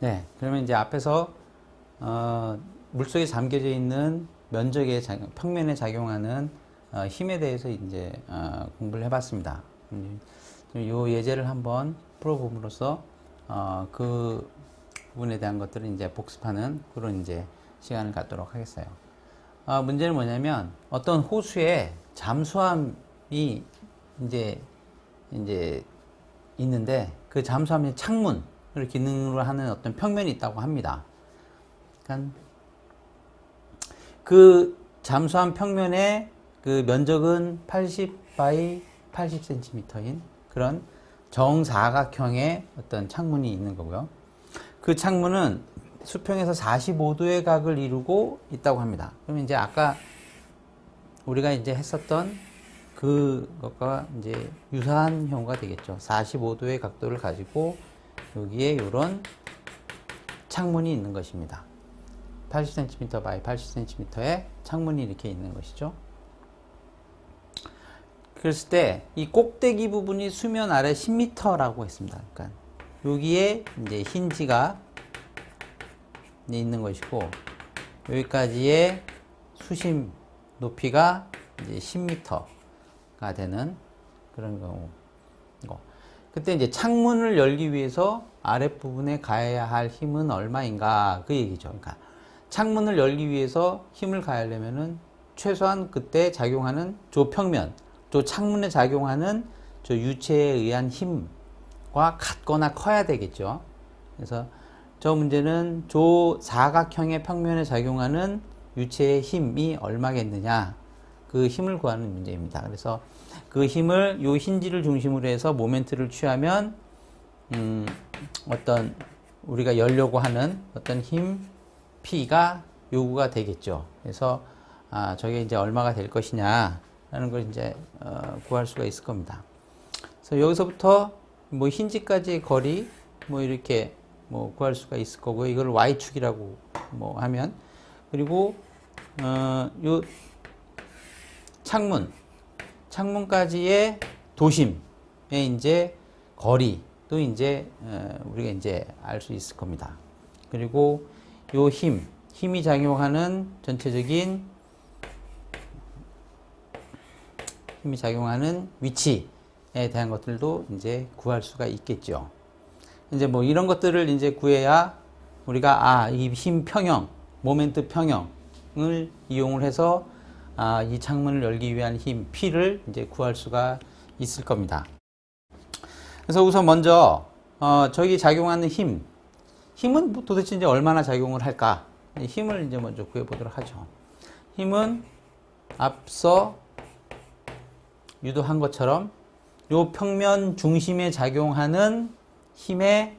네, 그러면 이제 앞에서 어, 물속에 잠겨져 있는 면적에 작- 평면에 작용하는 어, 힘에 대해서 이제 어, 공부를 해봤습니다. 음, 이 예제를 한번 풀어봄으로써 어, 그 부분에 대한 것들을 이제 복습하는 그런 이제 시간을 갖도록 하겠어요. 아, 문제는 뭐냐면 어떤 호수에 잠수함이 이제 이제 있는데 그 잠수함의 창문을 기능으로 하는 어떤 평면이 있다고 합니다. 그러니까 그 잠수함 평면의 그 면적은 80 바이 80cm인 그런 정사각형의 어떤 창문이 있는 거고요. 그 창문은 수평에서 45도의 각을 이루고 있다고 합니다. 그러면 이제 아까 우리가 이제 했었던 그것과 이제 유사한 형우가 되겠죠. 45도의 각도를 가지고 여기에 이런 창문이 있는 것입니다. 80cm 바이 80cm의 창문이 이렇게 있는 것이죠. 그랬을 때 이 꼭대기 부분이 수면 아래 10m라고 했습니다. 그러니까 여기에 이제 힌지가 있는 것이고 여기까지의 수심 높이가 이제 10m가 되는 그런 경우. 그때 이제 창문을 열기 위해서 아랫부분에 가해야 할 힘은 얼마인가 그 얘기죠. 그러니까 창문을 열기 위해서 힘을 가하려면은 최소한 그때 작용하는 조평면, 저 창문에 작용하는 저 유체에 의한 힘과 같거나 커야 되겠죠. 그래서 저 문제는 조 사각형의 평면에 작용하는 유체의 힘이 얼마겠느냐 그 힘을 구하는 문제입니다. 그래서 그 힘을 요 힌지를 중심으로 해서 모멘트를 취하면 음, 어떤 우리가 열려고 하는 어떤 힘 P가 요구가 되겠죠. 그래서 아, 저게 이제 얼마가 될 것이냐라는 걸 이제 어, 구할 수가 있을 겁니다. 그래서 여기서부터 뭐 힌지까지의 거리 뭐 이렇게 뭐 구할 수가 있을 거고요. 이걸 y축이라고 뭐 하면 그리고 어, 요 창문 창문까지의 도심의 이제 거리도 이제 어, 우리가 이제 알 수 있을 겁니다. 그리고 요 힘, 힘이 작용하는 전체적인 힘이 작용하는 위치에 대한 것들도 이제 구할 수가 있겠죠. 이제 뭐 이런 것들을 이제 구해야 우리가 아, 이 힘 평형, 모멘트 평형을 이용을 해서 아, 이 창문을 열기 위한 힘 P를 이제 구할 수가 있을 겁니다. 그래서 우선 먼저 어, 저기 작용하는 힘, 힘은 뭐 도대체 이제 얼마나 작용을 할까? 이 힘을 이제 먼저 구해 보도록 하죠. 힘은 앞서 유도한 것처럼 요 평면 중심에 작용하는 힘의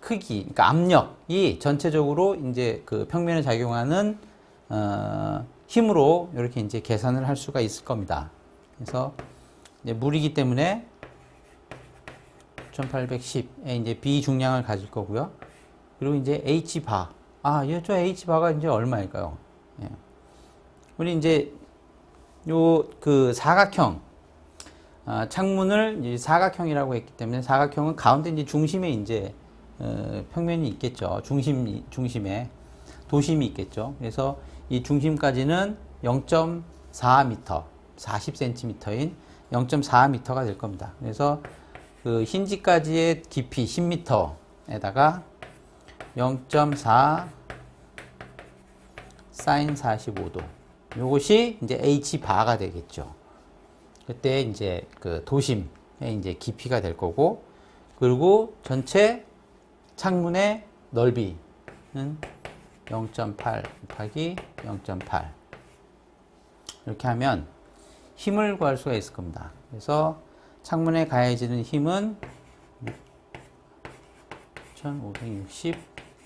크기, 그러니까 압력이 전체적으로 이제 그 평면에 작용하는 어, 힘으로 이렇게 이제 계산을 할 수가 있을 겁니다. 그래서 물이기 때문에 1810에 이제 B 중량을 가질 거고요. 그리고 이제 H 바. 아, 이저 H 바가 이제 얼마일까요? 예. 우리 이제 요 그 사각형 아, 창문을 사각형이라고 했기 때문에 사각형은 가운데 이제 중심에 이제 어, 평면이 있겠죠. 중심 중심에 도심이 있겠죠. 그래서 이 중심까지는 0.4m, 40cm인 0.4m가 될 겁니다. 그래서 그 힌지까지의 깊이 10m에다가 0.4 사인 45도. 요것이 이제 h 바가 되겠죠. 그때 이제 그 도심의 이제 깊이가 될 거고, 그리고 전체 창문의 넓이는 0.8 곱하기 0.8 이렇게 하면 힘을 구할 수가 있을 겁니다. 그래서 창문에 가해지는 힘은 1560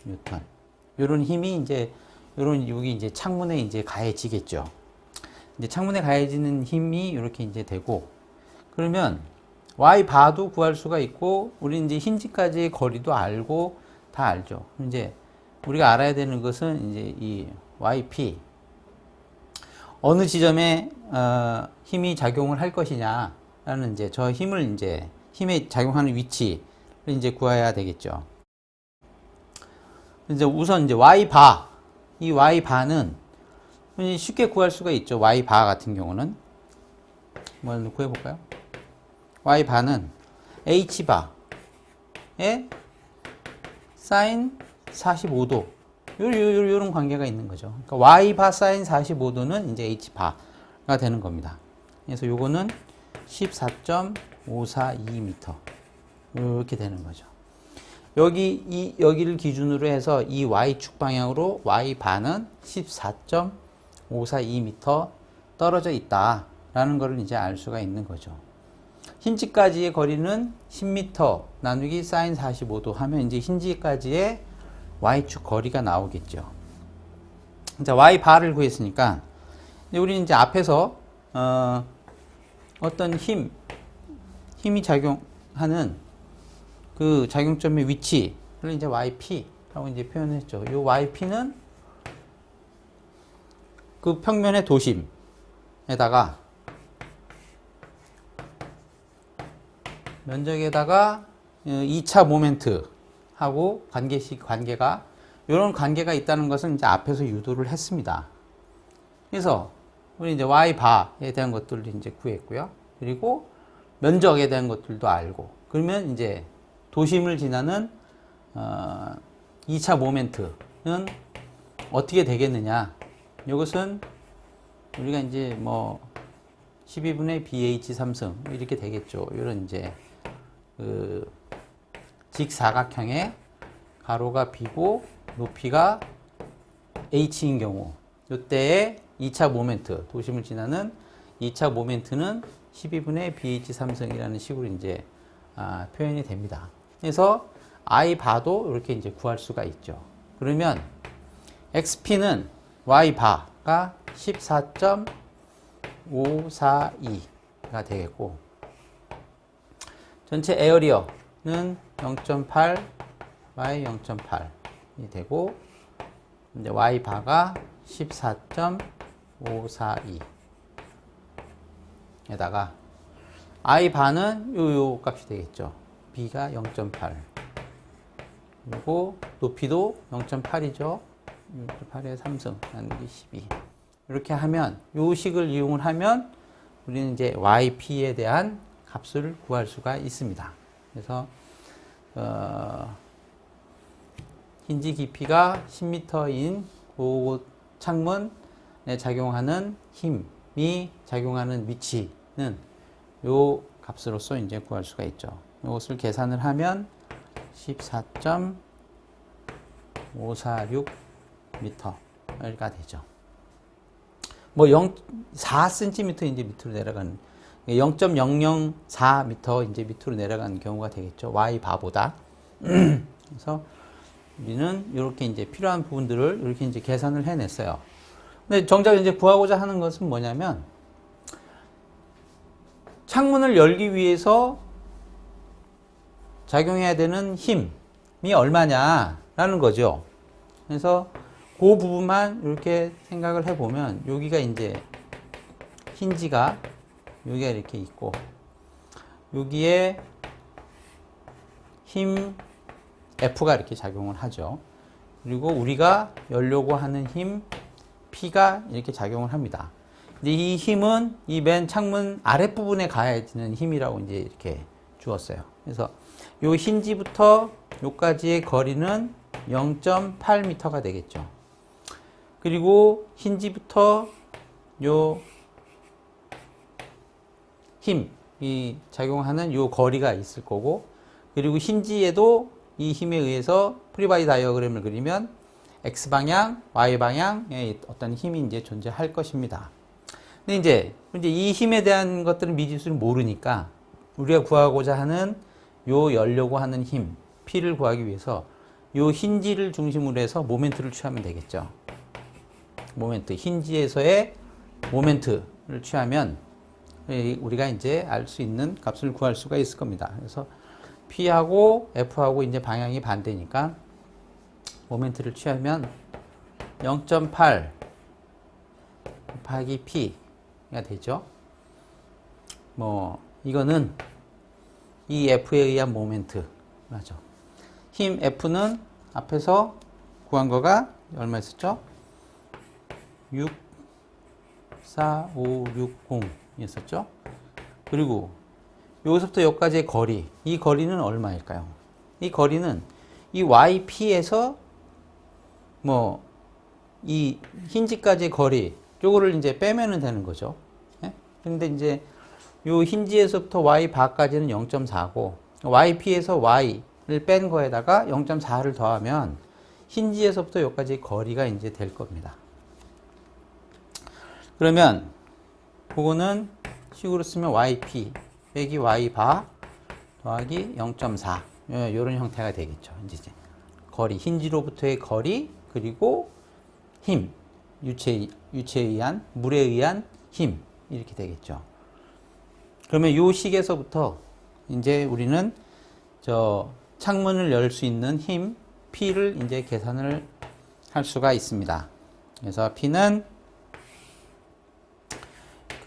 뉴턴. 이런 힘이 이제 이런 여기 이제 창문에 이제 가해지겠죠. 이제 창문에 가해지는 힘이 이렇게 이제 되고 그러면 y 바도 구할 수가 있고 우리 이제 힌지까지의 거리도 알고 다 알죠. 이제 우리가 알아야 되는 것은 이제 이 yp 어느 지점에 어, 힘이 작용을 할 것이냐라는 이제 저 힘을 이제 힘에 작용하는 위치를 이제 구해야 되겠죠. 이제 우선 이제 y 바, 이 y 바는 쉽게 구할 수가 있죠. y 바 같은 경우는 뭐 구해 볼까요? y 바는 h 바에 사인 45도 요, 요, 요, 요런 관계가 있는 거죠. 그러니까 y 바 사인 45도는 이제 h 바가 되는 겁니다. 그래서 요거는 14.542m 이렇게 되는 거죠. 여기 이 여기를 기준으로 해서 이 y축 방향으로 y 반은 14.542m 떨어져 있다라는 것을 이제 알 수가 있는 거죠. 힌지까지의 거리는 10m 나누기 사인 45도 하면 이제 힌지까지의 y축 거리가 나오겠죠. 자, y 바를 구했으니까 이제 우리는 이제 앞에서 어, 어떤 힘 힘이 작용하는 그 작용점의 위치를 이제 yp라고 이제 표현했죠. 이 yp는 그 평면의 도심에다가 면적에다가 2차 어, 모멘트 하고 관계식 관계가 이런 관계가 있다는 것을 이제 앞에서 유도를 했습니다. 그래서 우리 이제 y 바에 대한 것들도 이제 구했고요. 그리고 면적에 대한 것들도 알고 그러면 이제 도심을 지나는 어, 2차 모멘트는 어떻게 되겠느냐? 이것은 우리가 이제 뭐 12분의 BH 3승 이렇게 되겠죠. 이런 이제 그 직사각형의 가로가 B고 높이가 H인 경우 이때의 2차 모멘트 도심을 지나는 2차 모멘트는 12분의 BH 3승이라는 식으로 이제 아, 표현이 됩니다. 그래서 I 바도 이렇게 이제 구할 수가 있죠. 그러면 XP는 Y 바가 14.542가 되겠고 전체 에어리어 는 0.8 Y 0.8이 되고 이제 Y 바가 14.542 에다가 I 바는 요, 요 값이 되겠죠. B가 0.8 그리고 높이도 0.8이죠. 0.8에 3승 나누기 12 이렇게 하면 요 식을 이용을 하면 우리는 이제 yp에 대한 값을 구할 수가 있습니다. 그래서 어, 힌지 깊이가 10m인 그 창문에 작용하는 힘이 작용하는 위치는 요 값으로서 이제 구할 수가 있죠. 이것을 계산을 하면 14.546m가 되죠. 뭐 0, 4cm 이제 밑으로 내려가는 0.004m 이제 밑으로 내려가는 경우가 되겠죠. y 바보다. 그래서 우리는 이렇게 이제 필요한 부분들을 이렇게 이제 계산을 해냈어요. 근데 정작 이제 구하고자 하는 것은 뭐냐면 창문을 열기 위해서 작용해야 되는 힘이 얼마냐라는 거죠. 그래서 그 부분만 이렇게 생각을 해보면 여기가 이제 힌지가 여기가 이렇게 있고 여기에 힘 F가 이렇게 작용을 하죠. 그리고 우리가 열려고 하는 힘 P가 이렇게 작용을 합니다. 근데 이 힘은 이 맨 창문 아랫부분에 가해지는 힘이라고 이제 이렇게 주었어요. 그래서 요 힌지부터 요까지의 거리는 0.8m가 되겠죠. 그리고 힌지부터 요 힘이 작용하는 요 거리가 있을 거고 그리고 힌지에도 이 힘에 의해서 프리바이 다이어그램을 그리면 X방향, Y방향에 어떤 힘이 이제 존재할 것입니다. 근데 이제, 이제 이 힘에 대한 것들은 미지수를 모르니까 우리가 구하고자 하는 요 열려고 하는 힘, P를 구하기 위해서 요 힌지를 중심으로 해서 모멘트를 취하면 되겠죠. 모멘트, 힌지에서의 모멘트를 취하면 우리가 이제 알 수 있는 값을 구할 수가 있을 겁니다. 그래서 P하고 F하고 이제 방향이 반대니까 모멘트를 취하면 0.8 곱하기 P가 되죠. 뭐 이거는 이 F에 의한 모멘트 맞죠. 힘 F는 앞에서 구한 거가 얼마였었죠? 6, 4, 5, 6, 0 이었었죠? 그리고 여기서부터 여기까지의 거리, 이 거리는 얼마일까요? 이 거리는 이 YP에서 뭐 이 힌지까지 거리 요거를 이제 빼면은 되는 거죠. 예? 근데 이제 요 힌지에서부터 Y 바까지는 0.4고 YP에서 Y를 뺀 거에다가 0.4를 더하면 힌지에서부터 여기까지 거리가 이제 될 겁니다. 그러면 그거는 식으로 쓰면 YP 빼기 Y 바 더하기 0.4 이런 형태가 되겠죠. 이제 거리 힌지로부터의 거리 그리고 힘 유체 유체에 의한 물에 의한 힘 이렇게 되겠죠. 그러면 요 식에서부터 이제 우리는 저 창문을 열 수 있는 힘 P를 이제 계산을 할 수가 있습니다. 그래서 P는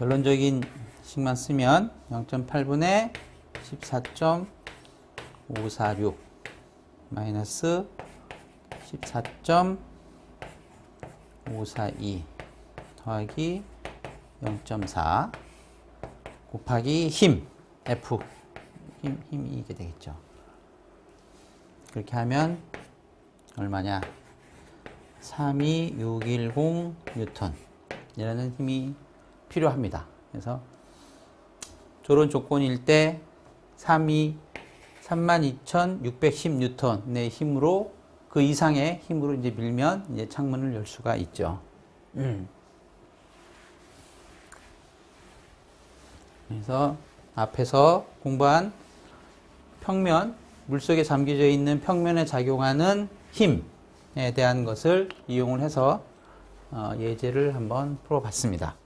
결론적인 식만 쓰면 0.8분의 14.546 마이너스 14.542 더하기 0.4 곱하기 힘 F 힘, 힘이 이게 되겠죠. 그렇게 하면 얼마냐? 32610 뉴턴 이라는 힘이 필요합니다. 그래서 저런 조건일 때 32, 32,610 뉴턴의 힘으로 그 이상의 힘으로 이제 밀면 이제 창문을 열 수가 있죠. 음. 그래서 앞에서 공부한 평면, 물속에 잠겨져 있는 평면에 작용하는 힘에 대한 것을 이용을 해서 어, 예제를 한번 풀어봤습니다.